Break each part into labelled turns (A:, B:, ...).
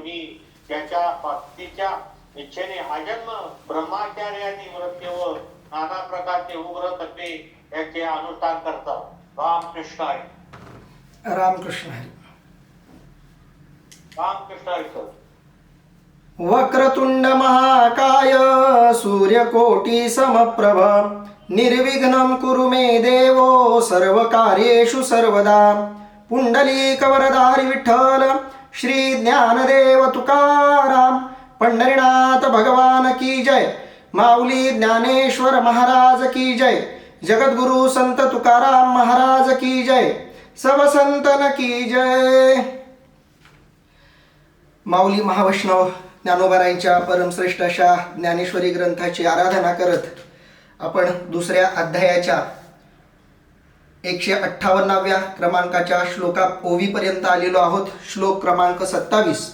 A: कुणी त्याच्या भक्तीच्या इच्छेने हा जन्म ब्रह्माचार्याची व्रत व नाना प्रकारचे उग्र तत्वे याचे अनुष्ठान करतात. रामकृष्ण हरी
B: रामकृष्ण
A: सर.
B: वक्रतुंड महाकाय सूर्यकोटी समप्रभ निर्विघ्नं कुरु मे देवो सर्वकार्येषु सर्वदा। पुंडलीकवरदारि विठ्ठल श्री ज्ञानदेव तुकाराम पंढरीनाथ भगवान की जय माऊली ज्ञानेश्वर महाराज की जय जगद्गुरु संत तुकाराम महाराज की जय सब संतन की जय. माऊली महावैष्णव ज्ञानोबाराईंच्या परमश्रेष्ठ अशा ज्ञानेश्वरी ग्रंथाची आराधना करत आपण दुसऱ्या अध्यायाच्या एकशे अठ्ठावन्नाव्या क्रमांकाच्या श्लोका ओवीपर्यंत आलेलो आहोत. श्लोक क्रमांक सत्तावीस.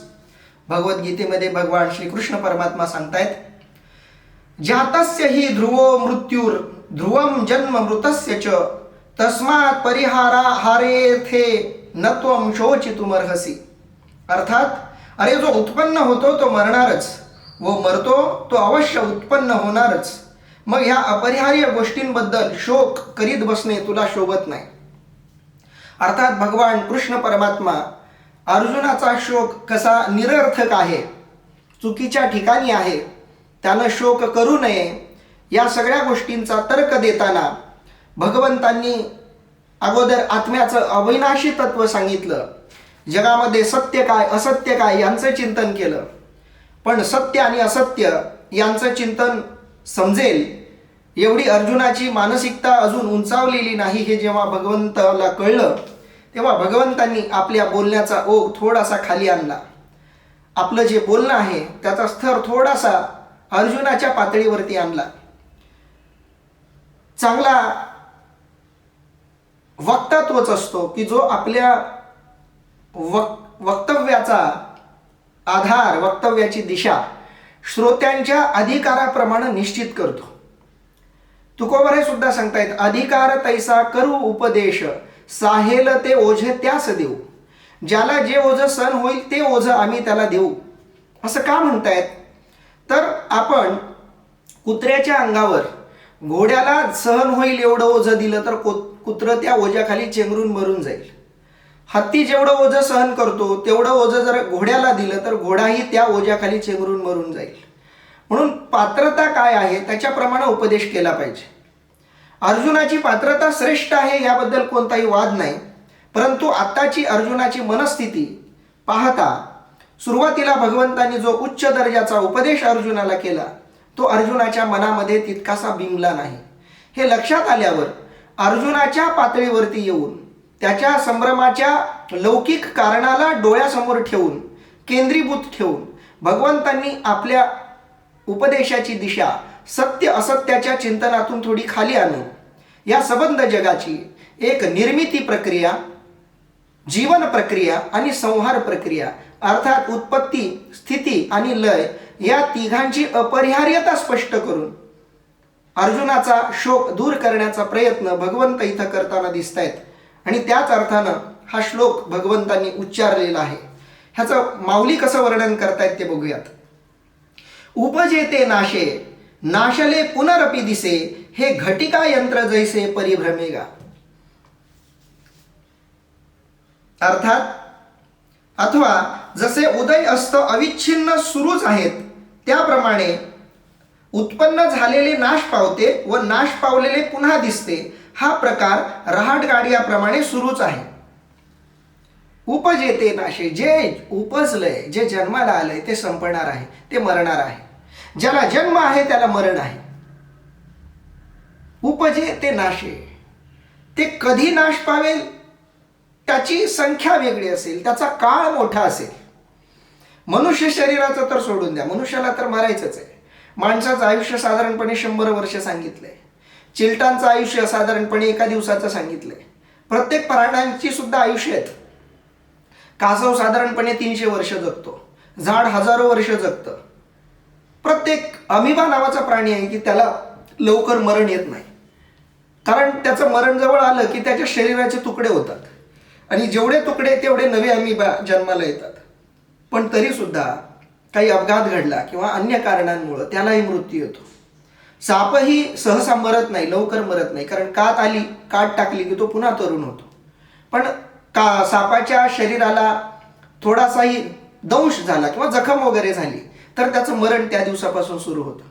B: भगवद्गीतेमध्ये भगवान श्रीकृष्ण परमात्मा सांगतायत जातस्य हि ध्रुवो मृत्यूर ध्रुवम जन्म मृतस्य च तस्मात परिहारा हारेथे न त्वम शोचितुमर्हसी. अर्थात अरे जो उत्पन्न होतो तो मरणारच व मरतो तो अवश्य उत्पन्न होणारच. मग ह्या अपरिहार्य गोष्टींबद्दल शोक करीत बसणे तुला शोभत नाही. अर्थात भगवान कृष्ण परमात्मा अर्जुनाचा शोक कसा निरर्थक आहे चुकीच्या ठिकाणी आहे त्यानं शोक करू नये या सगळ्या गोष्टींचा तर्क देताना भगवंतांनी अगोदर आत्म्याचं अविनाशी तत्व सांगितलं. जगामध्ये सत्य काय असत्य काय यांचं चिंतन केलं. पण सत्य आणि असत्य यांचं चिंतन समजेल. एवढी अर्जुनाची मानसिकता अजून उंचावलेली नाही हे जेव्हा भगवंताला कळलं तेव्हा भगवंतांनी आपल्या बोलण्याचा ओघ थोडासा खाली आणला. आपलं जे बोलणं आहे त्याचा स्तर थोडासा अर्जुनाच्या पातळीवरती आणला. चांगला वक्ता तोच असतो की जो आपल्या वक्तव्याचा आधार वक्तव्याची दिशा श्रोत्यांच्या अधिकाराप्रमाणे निश्चित करतो. तुकोबरे सुद्धा सांगतायत अधिकार तैसा करू उपदेश साहेल ते ओझे त्यास देऊ. ज्याला जे ओझ सण होईल ते ओझ आम्ही त्याला देऊ. असं का म्हणतायत तर आपण कुत्र्याच्या अंगावर घोड्याला सहन होईल एवढं ओझं दिलं तर को कुत्रं त्या ओझ्याखाली चेंगरून मरून जाईल. हत्ती जेवढं ओझं सहन करतो तेवढं ओझं जर घोड्याला दिलं तर घोडाही त्या ओझ्याखाली चेंगरून मरून जाईल. म्हणून पात्रता काय आहे त्याच्याप्रमाणे उपदेश केला पाहिजे. अर्जुनाची पात्रता श्रेष्ठ आहे याबद्दल कोणताही वाद नाही. परंतु आत्ताची अर्जुनाची मनस्थिती पाहता सुरुवातीला भगवंतांनी जो उच्च दर्जाचा उपदेश अर्जुनाला केला तो अर्जुनाच्या मनामध्ये तितकासा बिंबला नाही. हे लक्षात आल्यावर अर्जुनाच्या पातळीवरती येऊन त्याच्या संभ्रमाच्या लौकिक कारणाला डोळ्यासमोर ठेवून केंद्रीभूत ठेवून भगवंतांनी आपल्या उपदेशाची दिशा सत्य असत्याच्या चिंतनातून थोडी खाली आणून या सबंध जगाची एक निर्मिती प्रक्रिया जीवन प्रक्रिया आणि संहार प्रक्रिया अर्थात उत्पत्ती स्थिती आणि लय या तिघांची अपरिहार्यता स्पष्ट करून अर्जुनाचा शोक दूर करण्याचा प्रयत्न भगवंत इथं करताना दिसत आहेत आणि त्याच अर्थानं हा श्लोक भगवंतांनी उच्चारलेला आहे. ह्याचं माऊली कसं वर्णन करतायत ते बघूयात. उपजेते नाशे नाशले पुनरपी दिसे हे घटिका यंत्र जैसे परिभ्रमेगा अर्थात अथवा जसे उदय अस्त अविच्छिन्न सुरूच आहेत त्याप्रमाणे उत्पन्न झालेले नाश पावते व नाश पावलेले पुन्हा दिसते हा प्रकार रहाट गाड्याप्रमाणे सुरूच आहे. उपजेते नाशे जे उपजलंय जे जन्माला आलंय ते संपणार आहे ते मरणार आहे. ज्याला जन्म आहे त्याला मरण आहे. उपजे ते नाशे ते कधी नाश पावेल? त्याची संख्या वेगळी असेल त्याचा काळ मोठा असेल. मनुष्य शरीराचं तर सोडून द्या मनुष्याला तर मरायचंच आहे. माणसाचं आयुष्य साधारणपणे शंभर वर्ष सांगितलंय. चिलटांचं आयुष्य साधारणपणे एका दिवसाचं सांगितलंय. प्रत्येक प्राण्यांची सुद्धा आयुष्य आहेत. कासव साधारणपणे तीनशे वर्ष जगतो. झाड हजारो वर्ष जगतं. प्रत्येक अमिबा नावाचा प्राणी आहे की त्याला लवकर मरण येत नाही. कारण त्याचं मरण जवळ आलं की त्याच्या शरीराचे तुकडे होतात. आणि जेवढे तुकडे तेवढे नवे अमिबा जन्माला येतात. पण तरी सुद्धा काही अपघात घडला किंवा अन्य कारणांमुळं त्यालाही मृत्यू येतो. सापही सहसा मरत नाही लवकर मरत नाही. कारण कात आली कात टाकली की तो पुन्हा तरुण होतो. पण का सापाच्या शरीराला थोडासाही दंश झाला किंवा जखम वगैरे झाली तर त्याचं मरण त्या दिवसापासून सुरू होतं.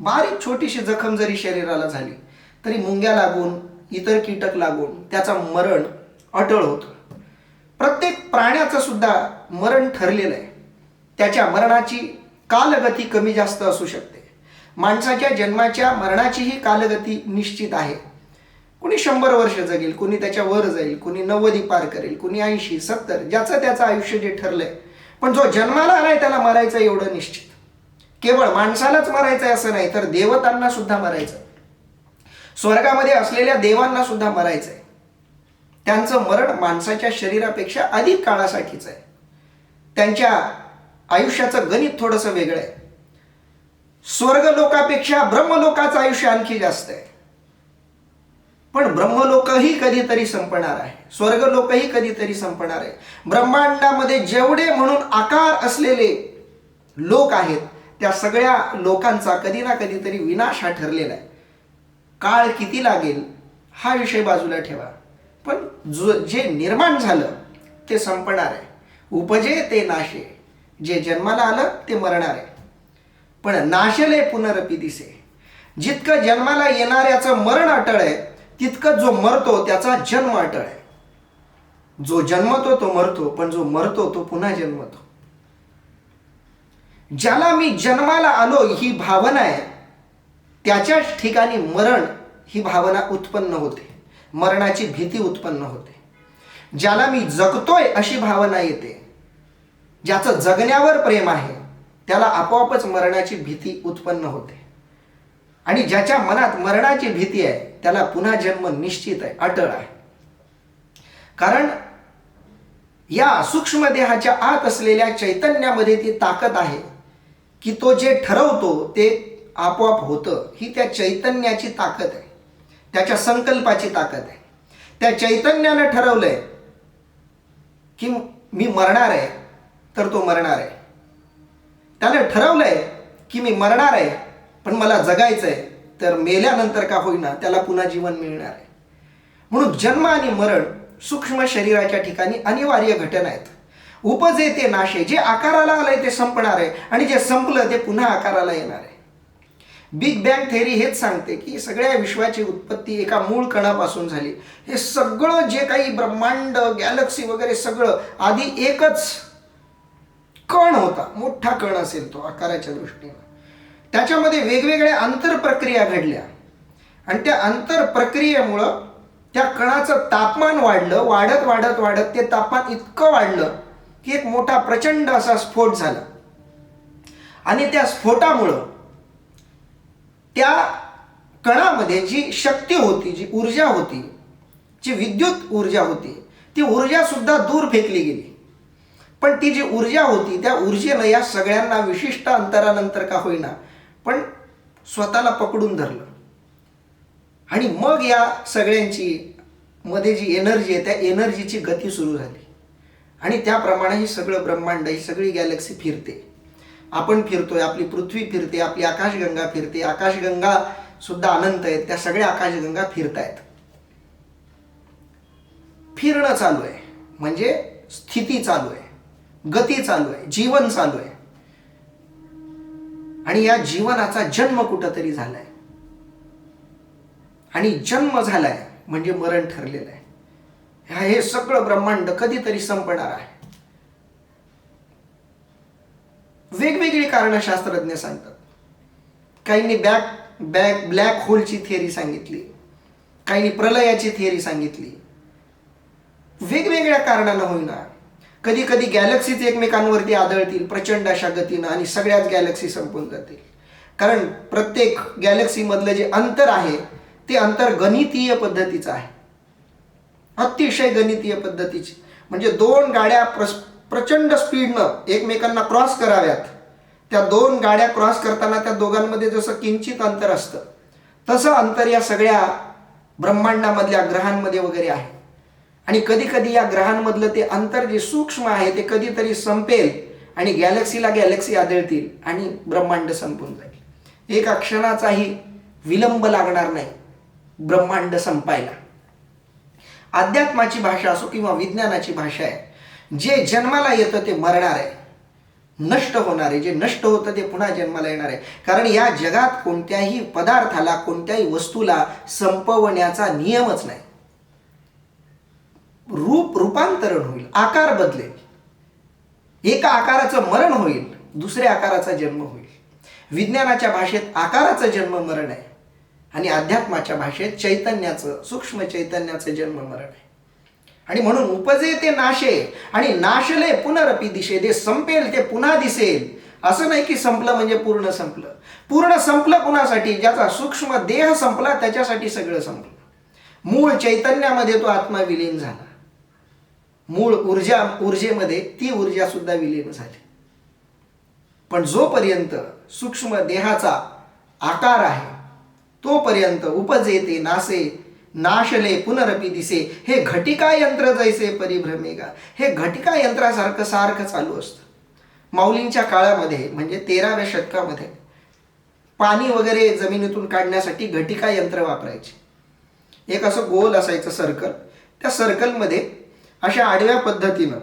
B: बारीक छोटीशी जखम जरी शरीराला झाली तरी मुंग्या लागून इतर कीटक लागून त्याचं मरण अटळ होतं. प्रत्येक प्राण्याचं सुद्धा मरण ठरलेलं आहे. त्याच्या मरणाची कालगती कमी जास्त असू शकते. माणसाच्या जन्माच्या मरणाचीही कालगती निश्चित आहे. कुणी शंभर वर्ष जगेल कुणी त्याच्या वर जाईल कुणी नव्वदी पार करेल कुणी ऐंशी सत्तर ज्याचं त्याचं आयुष्य जे ठरलंय पण जो जन्माला आलाय त्याला मरायचं एवढं निश्चित. केवळ माणसालाच मरायचं आहे असं नाही तर देवतांना सुद्धा मरायचं स्वर्गामध्ये असलेल्या देवांना सुद्धा मरायचं आहे त्यांचं मरण माणसाच्या शरीरापेक्षा अधिक काळासाठीच आहे त्यांच्या आयुष्याचं गणित थोडंसं वेगळं आहे स्वर्गलोकापेक्षा ब्रह्मलोकाचं आयुष्य आणखी जास्त आहे. पण ब्रह्मलोकही कधीतरी संपणार आहे. स्वर्गलोकही कधीतरी संपणार आहे. ब्रह्मांडामध्ये जेवढे म्हणून आकार असलेले लोक आहेत त्या सगळ्या लोकांचा कधी ना कधीतरी विनाश हा ठरलेला आहे. काळ किती लागेल हा विषय बाजूला ठेवा. पण जो जे निर्माण झालं ते संपणार आहे. उपजे ते नाशे. जे जन्माला आलं ते मरणार आहे. पण नाशले पुनरपी दिसे. जितकं जन्माला येणाऱ्याचं मरण अटळ आहे तितकं जो मरतो त्याचा जन्म अटळ आहे जो जन्मतो तो मरतो पण जो मरतो तो पुन्हा जन्मतो. ज्याला मी जन्माला आलो ही भावना आहे त्याच्याच ठिकाणी मरण ही भावना उत्पन्न होते. मरणाची भीती उत्पन्न होते. ज्याला मी जगतोय अशी भावना येते ज्याचं जगण्यावर प्रेम आहे त्याला आपोआपच मरणाची भीती उत्पन्न होते. आणि ज्याच्या मनात मरणाची भीती आहे त्याला पुन्हा जन्म निश्चित आहे अटळ आहे. कारण या सूक्ष्म देहाच्या आत असलेल्या चैतन्यामध्ये ती ताकद आहे की तो जे ठरवतो ते आपोआप होतं. ही त्या चैतन्याची ताकद आहे. त्याच्या संकल्पाची ताकद आहे. त्या चैतन्यानं ठरवलंय की मी मरणार आहे तर तो मरणार आहे. त्यानं ठरवलंय की मी मरणार आहे पण मला जगायचं आहे तर मेल्यानंतर का होईना त्याला पुन्हा जीवन मिळणार आहे. म्हणून जन्म आणि मरण सूक्ष्म शरीराच्या ठिकाणी अनिवार्य घटना आहेत. उपजे ते नाशे जे आकाराला आलंय ते संपणार आहे आणि जे संपलं ते पुन्हा आकाराला येणार आहे. बिग बँग थेअरी हेच सांगते की सगळ्या विश्वाची उत्पत्ती एका मूळ कणापासून झाली. हे सगळं जे काही ब्रह्मांड गॅलक्सी वगैरे सगळं आधी एकच कण होता मोठा कण असेल तो आकाराच्या दृष्टीनं. त्याच्यामध्ये वेगवेगळ्या आंतरप्रक्रिया घडल्या. आणि त्या आंतरप्रक्रियेमुळं त्या कणाचं तापमान वाढलं वाढत वाढत वाढत ते तापमान इतकं वाढलं की एक मोठा प्रचंड असा स्फोट झाला. आणि त्या स्फोटामुळं त्या कणामध्ये जी शक्ती होती जी ऊर्जा होती जी विद्युत ऊर्जा होती ती ऊर्जा सुद्धा दूर फेकली गेली. पण ती जी ऊर्जा होती त्या ऊर्जेनं या सगळ्यांना विशिष्ट अंतरानंतर का होईना पण स्वतःला पकडून धरलं. आणि मग या सगळ्यांची मध्ये जी एनर्जी आहे त्या एनर्जीची गती सुरू झाली. आणि त्याप्रमाणे हे सगळं ब्रह्मांड ही सगळी गॅलेक्सी फिरते. आपण फिरतोय आपली पृथ्वी फिरते आपली आकाशगंगा फिरते. आकाशगंगा सुद्धा अनंत आहेत त्या सगळ्या आकाशगंगा फिरतायत. फिरणं चालू आहे. म्हणजे स्थिती चालू आहे. गती चालू आहे जीवन चालू आहे. आणि या जीवनाचा जन्म कुठंतरी झालाय. आणि जन्म झालाय म्हणजे मरण ठरलेलं आहे. ह्या- हे सगळं ब्रह्मांड कधीतरी संपणार आहे. वेगवेगळी कारणं शास्त्रज्ञ सांगतात. काहींनी बॅक बॅक ब्लॅक होलची थिअरी सांगितली. काहींनी प्रलयाची थिअरी सांगितली. वेगवेगळ्या कारणानं होईना. कधी कधी गॅलेक्सीज एकमेकांवरती आदळतील प्रचंड अशा गतीनं आणि सगळ्याच गॅलक्सी संपून जातील. कारण प्रत्येक गॅलक्सीमधलं जे अंतर आहे ते अंतर गणितीय पद्धतीचं आहे. अतिशय गणितीय पद्धतीची. म्हणजे दोन गाड्या प्रस प्रचंड स्पीडनं एकमेकांना क्रॉस कराव्यात. त्या दोन गाड्या क्रॉस करताना त्या दोघांमध्ये जसं किंचित अंतर असतं तसं अंतर या सगळ्या ब्रह्मांडामधल्या ग्रहांमध्ये वगैरे आहे. आणि कधी कधी या ग्रहांमधलं ते अंतर जे सूक्ष्म आहे ते कधीतरी संपेल आणि गॅलेक्सीला गॅलेक्सी आदळतील आणि ब्रह्मांड संपून जाईल. एका क्षणाचाही विलंब लागणार नाही ब्रह्मांड संपायला. अध्यात्माची भाषा असो किंवा विज्ञानाची भाषा आहे जे जन्माला येतं ते मरणार आहे. नष्ट होणार आहे. जे नष्ट होतं ते पुन्हा जन्माला येणार आहे. कारण या जगात कोणत्याही पदार्थाला कोणत्याही वस्तूला संपवण्याचा नियमच नाही. रूपांतरण होईल आकार बदलेल. एका आकाराचं मरण होईल दुसऱ्या आकाराचा जन्म होईल. विज्ञानाच्या भाषेत आकाराचं जन्म मरण आहे आणि अध्यात्माच्या भाषेत चैतन्याचं सूक्ष्म चैतन्याचं जन्म मरण आहे. आणि म्हणून उपजे ते नाशे आणि नाशले पुनरपी दिशे जे संपेल ते पुन्हा दिसेल. असं नाही की संपलं म्हणजे पूर्ण संपलं. पूर्ण संपलं कुणासाठी? ज्याचा सूक्ष्म देह संपला त्याच्यासाठी सगळं संपलं. मूळ चैतन्यामध्ये तो आत्मा विलीन झाला. मूळ ऊर्जा ऊर्जेमध्ये ती ऊर्जा सुद्धा विलीन झाली. पण जोपर्यंत सूक्ष्म देहाचा आकार आहे तोपर्यंत उपजेते नासे नाशले पुनरपी दिसे हे घटिका यंत्र जैसे परिभ्रमेगा हे घटिका यंत्रासारखं सारखं चालू असतं. माऊलींच्या काळामध्ये म्हणजे तेराव्या शतकामध्ये पाणी वगैरे जमिनीतून काढण्यासाठी घटिका यंत्र वापरायचे. एक असं गोल असायचं सर्कल त्या सर्कलमध्ये अशा आडव्या पद्धतीनं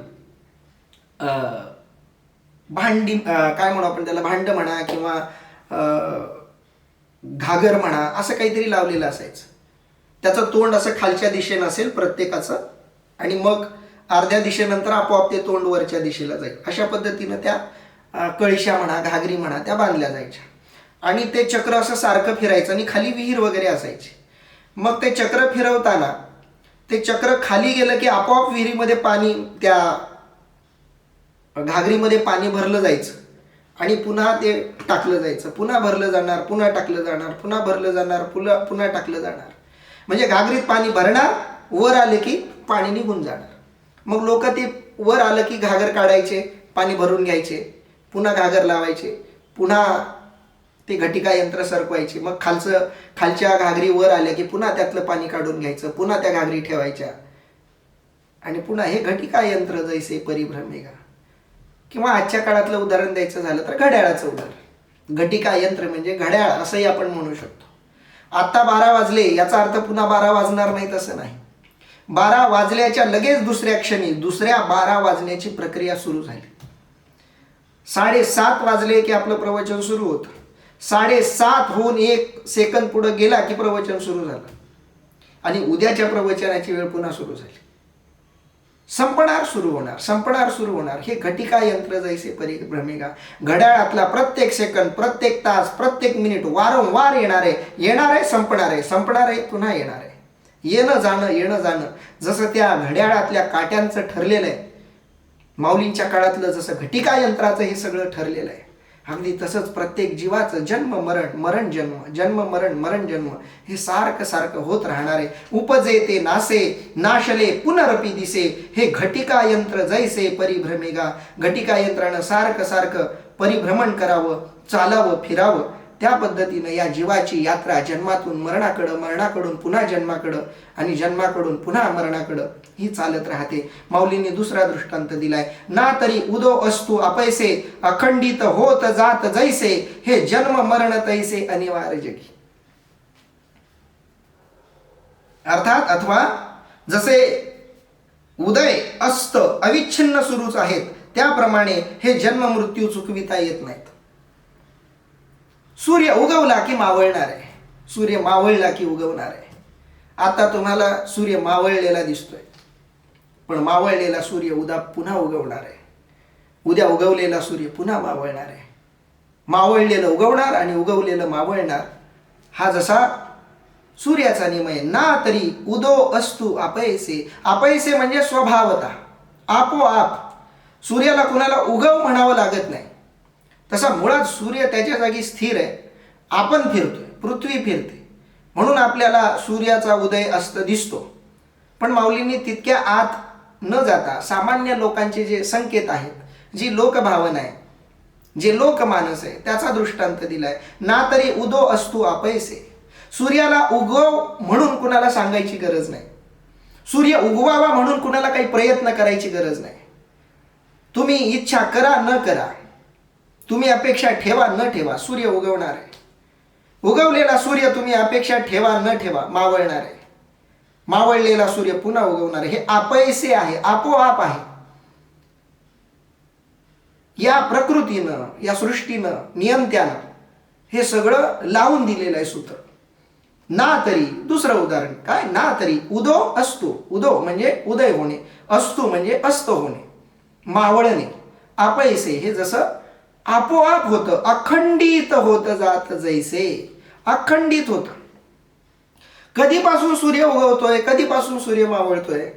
B: भांडी काय म्हणू आपण त्याला भांड म्हणा किंवा घागर म्हणा असं काहीतरी लावलेलं असायचं. त्याचं तोंड असं खालच्या दिशेनं असेल प्रत्येकाचं आणि मग अर्ध्या दिशेनंतर आपोआप ते तोंड वरच्या दिशेला जाईल. अशा पद्धतीनं त्या कळशा म्हणा घागरी म्हणा त्या बांधल्या जायच्या. आणि ते चक्र असं सारखं फिरायचं आणि खाली विहीर वगैरे असायची. मग ते चक्र फिरवताना ते चक्र खाली गेलं की आपोआप विहिरीमध्ये पाणी त्या घागरीमध्ये पाणी भरलं जायचं. आणि पुन्हा ते टाकलं जायचं. पुन्हा भरलं जाणार पुन्हा टाकलं जाणार पुन्हा भरलं जाणार पुन्हा पुन्हा टाकलं जाणार. म्हणजे घागरीत पाणी भरणार वर आले की पाणी निघून जाणार. मग लोक ते वर आलं की घागर काढायचे पाणी भरून घ्यायचे पुन्हा घागर लावायचे पुन्हा ते घटिका यंत्र सरकवायचे. मग खालचं खालच्या घागरी वर आल्या की पुन्हा त्यातलं पाणी काढून घ्यायचं पुन्हा त्या घागरी ठेवायच्या. आणि पुन्हा हे घटिका यंत्र जैसे परिभ्रमेगा किंवा आजच्या काळातलं उदाहरण द्यायचं झालं तर घड्याळाचं उदाहरण. घटिका यंत्र म्हणजे घड्याळ असंही आपण म्हणू शकतो. आत्ता बारा वाजले याचा अर्थ पुन्हा बारा वाजणार नाही तसं नाही. बारा वाजल्याच्या लगेच दुसऱ्या क्षणी दुसऱ्या बारा वाजण्याची प्रक्रिया सुरू झाली. साडेसात वाजले की आपलं प्रवचन सुरू होतं. साडेसात होऊन एक सेकंद पुढं गेला की प्रवचन सुरू झालं. आणि उद्याच्या प्रवचनाची वेळ पुन्हा सुरू झाली. संपणार सुरू होणार संपणार सुरू होणार. हे घटिका यंत्र जैसे परिभ्रमिका घड्याळातला प्रत्येक सेकंद प्रत्येक तास प्रत्येक मिनिट वारंवार येणार आहे येणार आहे संपणार आहे संपणार आहे पुन्हा येणार. आहे येणं जाणं येणं जाणं. जसं त्या घड्याळातल्या काट्यांचं ठरलेलं आहे माऊलींच्या काळातलं जसं घटिका यंत्राचं हे सगळं ठरलेलं आहे. अगदी तसंच प्रत्येक जीवाचं जन्म मरण मरण जन्म जन्म मरण मरण जन्म हे सारखं सारखं होत राहणारे. उपजे ते नासे नाशले पुनरपी दिसे हे घटिका यंत्र जैसे परिभ्रमेगा. घटिका यंत्रानं सारखं सारखं परिभ्रमण करावं चालावं फिरावं. त्या पद्धतीनं या जीवाची यात्रा जन्मातून मरणाकडं मरणाकडून पुन्हा जन्माकडं आणि जन्माकडून पुन्हा मरणाकडं ही चालत राहते. माऊलींनी दुसरा दृष्टांत दिलाय ना तरी उदो असतो अपैसे अखंडित होत जात जैसे हे जन्म मरण तैसे अनिवार्य जगी. अर्थात अथवा जसे उदय अस्त अविच्छिन्न सुरूच आहेत त्याप्रमाणे हे जन्म मृत्यू चुकविता येत नाहीत. सूर्य उगवला की मावळणार आहे. सूर्य मावळला की उगवणार आहे. आता तुम्हाला सूर्य मावळलेला दिसतोय. पण मावळलेला सूर्य उद्या पुन्हा उगवणार आहे. उद्या उगवलेला सूर्य पुन्हा मावळणार आहे. मावळलेलं उगवणार आणि उगवलेलं मावळणार हा जसा सूर्याचा नियम आहे ना तरी उदो अस्तु अपयसे. अपयसे म्हणजे स्वभावता. आपोआप सूर्याला कुणाला उगव म्हणावं लागत नाही. तसा मुळात सूर्य त्याच्या जागी स्थिर आहे. आपण फिरतोय पृथ्वी फिरते. म्हणून आपल्याला सूर्याचा उदय अस्त दिसतो. पण माऊलींनी तितक्या आत न जाता सामान्य लोकांचे जे संकेत आहेत जी लोकभावना आहे जे लोकमानस आहे त्याचा दृष्टांत दिलाय. ना तरी उदो असतो अपयसे. सूर्याला उगव म्हणून कुणाला सांगायची गरज नाही. सूर्य उगवावा म्हणून कुणाला काही प्रयत्न करायची गरज नाही. तुम्ही इच्छा करा न करा. तुम्ही अपेक्षा ठेवा न ठेवा सूर्य उगवणार आहे. उगवलेला सूर्य तुम्ही अपेक्षा ठेवा न ठेवा मावळणार आहे. मावळलेला सूर्य पुन्हा उगवणार आहे. हे अपयसे आहे आपोआप आहे. या प्रकृतीनं या सृष्टीनं नियंत्यानं हे सगळं लावून दिलेलं आहे सूत्र. ना तरी दुसरं उदाहरण काय? ना तरी उदो असतो. उदो म्हणजे उदय होणे असतो म्हणजे अस्त होणे मावळणे अपयसे हे जसं आपोआप होतं. अखंडित होत जात जैसे. अखंडित होत. कधीपासून सूर्य उगवतोय? कधीपासून सूर्य मावळतोय?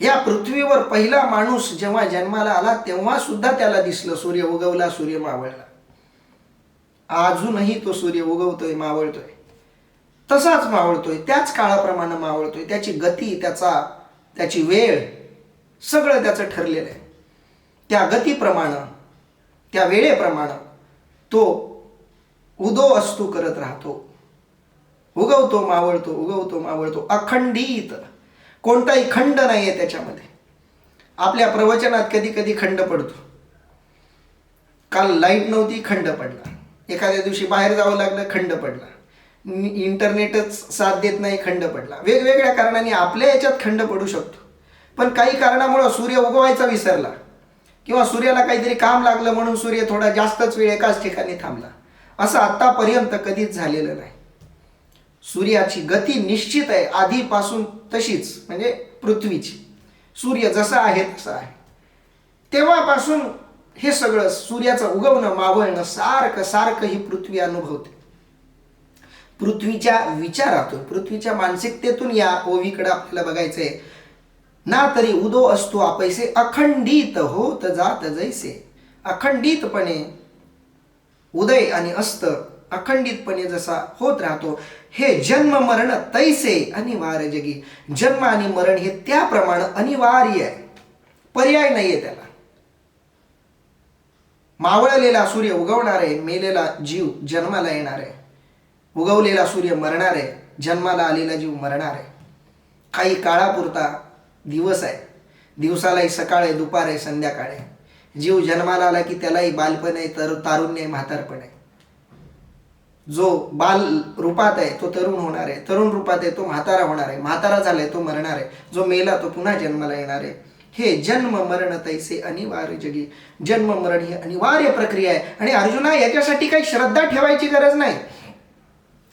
B: या पृथ्वीवर पहिला माणूस जेव्हा जन्माला आला तेव्हा सुद्धा त्याला दिसलं सूर्य उगवला सूर्य मावळला. अजूनही तो सूर्य उगवतोय मावळतोय. तसाच मावळतोय. त्याच काळाप्रमाणे मावळतोय. त्याची गती त्याचा त्याची वेळ सगळं त्याचं ठरलेलं आहे. त्या गतीप्रमाणे त्या वेळेप्रमाणे तो उदो असतो करत राहतो. उगवतो मावळतो उगवतो मावळतो अखंडित. कोणताही खंड नाही आहे त्याच्यामध्ये. आपल्या प्रवचनात कधी कधी खंड पडतो. काल लाइट नव्हती खंड पडला. एखाद्या दिवशी बाहेर जावं लागलं खंड पडला. इंटरनेटच साथ देत नाही खंड पडला. वेगवेगळ्या कारणाने आपल्या याच्यात खंड पडू शकतो. पण काही कारणामुळं सूर्य उगवायचा विसरला. किंवा सूर्याला काहीतरी काम लागलं म्हणून सूर्य थोडा जास्तच वेळ एकाच ठिकाणी थांबला. असं आत्तापर्यंत कधीच झालेलं नाही. सूर्याची गती निश्चित आहे आधीपासून तशीच म्हणजे पृथ्वीची. सूर्य जसा आहे तसा आहे. तेव्हापासून हे सगळं सूर्याचं उगवणं मावळणं सारखं सारखं ही पृथ्वी अनुभवते. पृथ्वीच्या विचारातून पृथ्वीच्या मानसिकतेतून या ओवीकडे आपल्याला बघायचं आहे ना तरी उदो असतो आपैसे अखंडित होत जात जैसे. अखंडितपणे उदय आणि अस्त अखंडितपणे जसा होत राहतो हे जन्म मरण तैसे अनिवार्य जगी. जन्म आणि मरण हे त्याप्रमाणे अनिवार्य आहे. पर्याय नाहीये त्याला. मावळलेला सूर्य उगवणार आहे मेलेला जीव जन्माला येणार आहे. उगवलेला सूर्य मरणार आहे जन्माला आलेला जीव मरणार आहे. काही काळापुरता दिवस आहे. दिवसालाही सकाळ आहे दुपार आहे संध्याकाळ. आहे जीव जन्माला आला की त्यालाही बालपण आहे तर तारुण्य आहे म्हातारपण आहे. जो बाल रूपात आहे तो तरुण होणार आहे. तरुण रूपात आहे तो म्हातारा होणार आहे. म्हातारा झालाय तो मरणार आहे. जो मेला तो पुन्हा जन्माला येणार आहे. हे जन्म मरण तैसे अनिवार्य जगी. जन्म मरण ही अनिवार्य प्रक्रिया आहे. आणि अर्जुना याच्यासाठी काही श्रद्धा ठेवायची गरज नाही.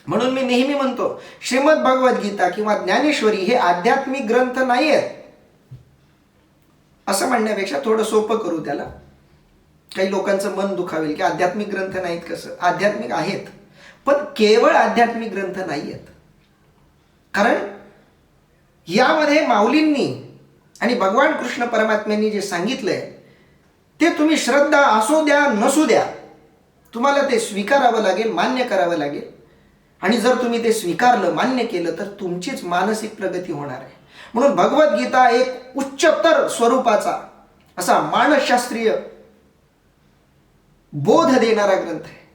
B: म्हणून मी नेहमी म्हणतो श्रीमद भगवद्गीता किंवा ज्ञानेश्वरी हे आध्यात्मिक ग्रंथ नाही आहेत असं म्हणण्यापेक्षा थोडं सोपं करू त्याला. काही लोकांचं मन दुखावेल की आध्यात्मिक ग्रंथ नाहीत कसं? आध्यात्मिक आहेत पण केवळ आध्यात्मिक ग्रंथ नाही आहेत कारण यामध्ये माऊलींनी आणि भगवान कृष्ण परमात्म्यांनी जे सांगितलंय ते तुम्ही श्रद्धा असो द्या नसू द्या तुम्हाला ते स्वीकारावं लागेल मान्य करावं लागेल. आणि जर तुम्ही ते स्वीकारलं मान्य केलं तर तुमचीच मानसिक प्रगती होणार आहे. म्हणून भगवद्गीता एक उच्चतर स्वरूपाचा असा मानसशास्त्रीय बोध देणारा ग्रंथ आहे.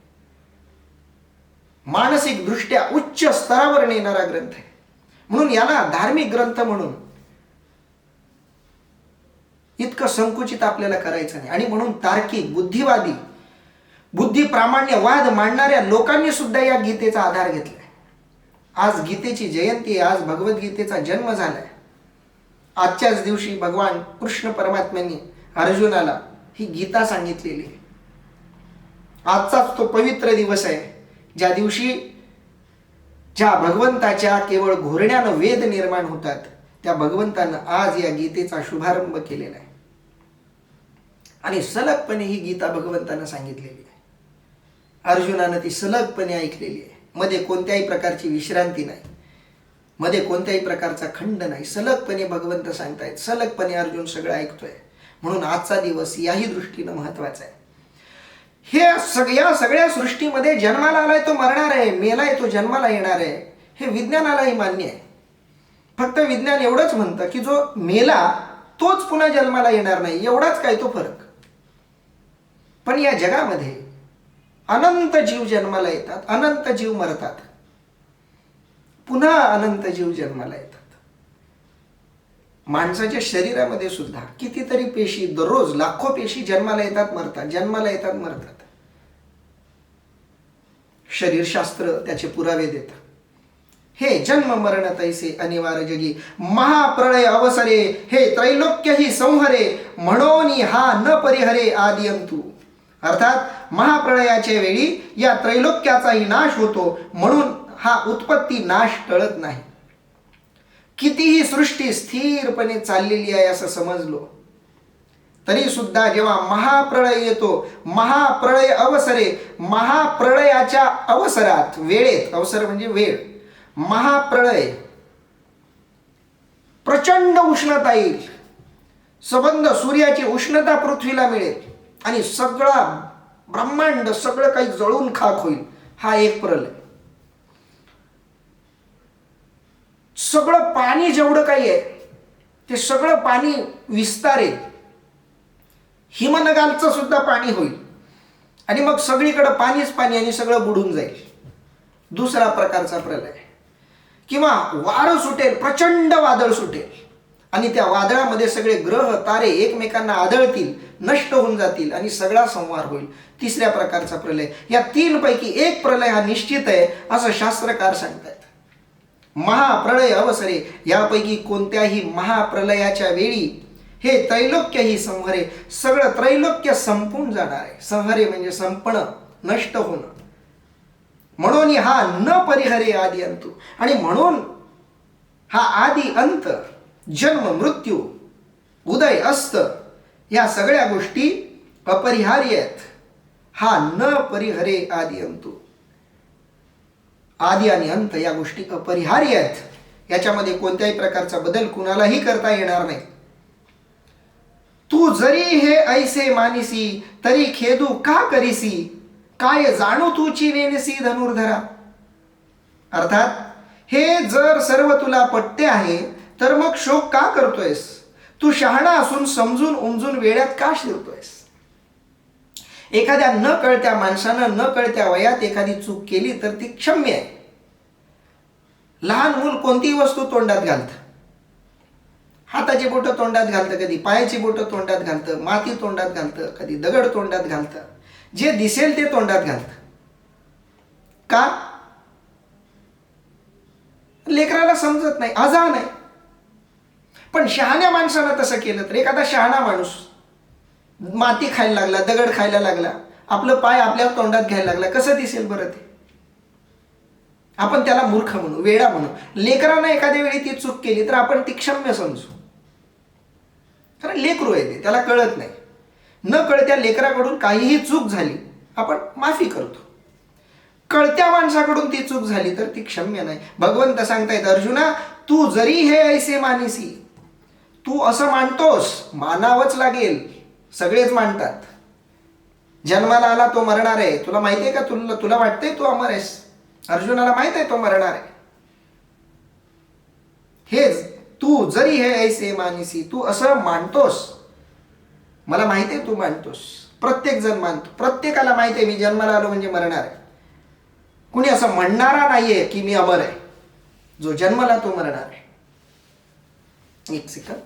B: मानसिक दृष्ट्या उच्च स्तरावर नेणारा ग्रंथ आहे. म्हणून याला धार्मिक ग्रंथ म्हणून इतकं संकुचित आपल्याला करायचं नाही. आणि म्हणून तार्किक बुद्धिवादी बुद्धी प्रामाण्यवाद मांडणाऱ्या लोकांनी सुद्धा या गीतेचा आधार घेतलाय. आज गीतेची जयंती आज भगवद्गीतेचा जन्म झालाय. आजच्याच दिवशी भगवान कृष्ण परमात्म्यांनी अर्जुनाला ही गीता सांगितलेली. आहे आजचाच तो पवित्र दिवस आहे. ज्या दिवशी ज्या भगवंताच्या केवळ घोरण्यानं वेद निर्माण होतात त्या भगवंतानं आज या गीतेचा शुभारंभ केलेला आहे. आणि सलगपणे ही गीता भगवंतानं सांगितलेली आहे. अर्जुनानं ती सलगपणे ऐकलेली आहे. मध्ये कोणत्याही प्रकारची विश्रांती नाही. मध्ये कोणत्याही प्रकारचा खंड नाही. सलगपणे भगवंत सांगतायत सलगपणे अर्जुन सगळं ऐकतोय. म्हणून आजचा दिवस याही दृष्टीनं महत्त्वाचा आहे. हे सगळ्या सगळ्या सृष्टीमध्ये जन्माला आलाय तो मरणार आहे मेलाय तो जन्माला येणार आहे हे विज्ञानालाही मान्य आहे. फक्त विज्ञान एवढंच म्हणतं की जो मेला तोच पुन्हा जन्माला येणार नाही एवढाच काय तो फरक. पण या जगामध्ये अनंत जीव जन्माला येतात अनंत जीव मरतात. पुन्हा अनंत जीव जन्माला येतात. माणसाच्या शरीरामध्ये सुद्धा कितीतरी पेशी दररोज लाखो पेशी जन्माला येतात मरतात जन्माला येतात मरतात. शरीरशास्त्र त्याचे पुरावे देतात हे जन्म मरण तैसे अनिवार्य जगी महाप्रळय अवसरे हे त्रैलोक्य ही संहरे म्हणून हा न परिहरे आदियंतू. अर्थात महाप्रळयाच्या वेळी या त्रैलोक्याचाही नाश होतो म्हणून हा उत्पत्ती नाश टळत नाही. कितीही सृष्टी स्थिरपणे चाललेली आहे असं समजलो तरी सुद्धा जेव्हा महाप्रळय येतो महाप्रळय अवसरे महाप्रळयाच्या अवसरात वेळेत अवसर म्हणजे वेळ महाप्रळय प्रचंड उष्णता येईल सबंध सूर्याची उष्णता पृथ्वीला मिळेल आणि सगळा ब्रह्मांड सगळं काही जळून खाक होईल हा एक प्रलय. सगळं पाणी जेवढं काही आहे ते सगळं पाणी विस्तारेल हिमनगालचं सुद्धा पाणी होईल. आणि मग सगळीकडं पाणीच पाणी आणि सगळं बुडून जाईल. दुसरा प्रकारचा प्रलय. किंवा वारं सुटेल प्रचंड वादळ सुटेल. आणि त्या वादळामध्ये सगळे ग्रह तारे एकमेकांना आदळतील नष्ट होऊन जातील आणि सगळा संहार होईल. तिसऱ्या प्रकारचा प्रलय. या तीनपैकी एक प्रलय हा निश्चित आहे असं शास्त्रकार सांगतात महाप्रलय अवसरे. यापैकी कोणत्याही महाप्रलयाच्या वेळी हे त्रैलोक्य ही संहरे. सगळं त्रैलोक्य संपून जाणार आहे. संहरे म्हणजे संपणं नष्ट होणं. म्हणून हा न परिहरे आदी अंतू. आणि म्हणून हा आदी अंत जन्म मृत्यू उदय अस्त या सगळ्या गोष्टी अपरिहार्य आहेत. हा न परिहरे आदी अंतू. आदी आणि अंत या गोष्टी अपरिहार्य आहेत. याच्यामध्ये कोणत्याही प्रकारचा बदल कुणालाही करता येणार नाही. तू जरी हे ऐसे मानिसी तरी खेदू का करीसी? काय जाणू तुची नेनसी धनुर्धरा? अर्थात हे जर सर्व तुला पट्टे आहे तर मग शोक का करतोयस? तू शहाणा असून समजून उमजून वेळात का शिरतोयस? एखाद्या न कळत्या माणसानं न कळत्या वयात एखादी चूक केली तर ती क्षम्य आहे. लहान मूल कोणतीही वस्तू तोंडात घालतं. हाताची बोटं तोंडात घालतं कधी पायाची बोटं तोंडात घालतं माती तोंडात घालतं कधी दगड तोंडात घालतं. जे दिसेल ते तोंडात घालतं. का? लेकराला समजत नाही अजान आहे पण शहाण्या माणसानं तसं केलं तर एखादा शहाणा माणूस माती खायला लागला दगड खायला लागला आपलं पाय आपल्या तोंडात घ्यायला लागला कसं दिसेल बरं ते? आपण त्याला मूर्ख म्हणू वेडा म्हणू. लेकरानं एखाद्या वेळी ती चूक केली तर आपण ती क्षम्य समजू. कारण लेकरू आहे ते त्याला कळत नाही. न कळत्या लेकराकडून काहीही चूक झाली आपण माफी करतो. कळत्या माणसाकडून ती चूक झाली तर ती क्षम्य नाही. भगवंत सांगतायत अर्जुना तू जरी हे ऐसे मानिसी तू असं मानतोस मानावंच लागेल सगळेच मानतात जन्माला आला तो मरणार आहे. तुला माहिती आहे का? तुला तुला वाटतंय तू अमर आहेस? अर्जुनाला माहीत आहे तो मरणार आहे. हेच तू जरी हे ऐसे मानिसी तू असं मानतोस. मला माहिती आहे तू मानतोस. प्रत्येक जण मानतो. प्रत्येकाला माहिती आहे मी जन्माला आलो म्हणजे मरणार आहे. कुणी असं म्हणणारा नाहीये की मी अमर आहे. जो जन्माला तो मरणार आहे. एक सेकंद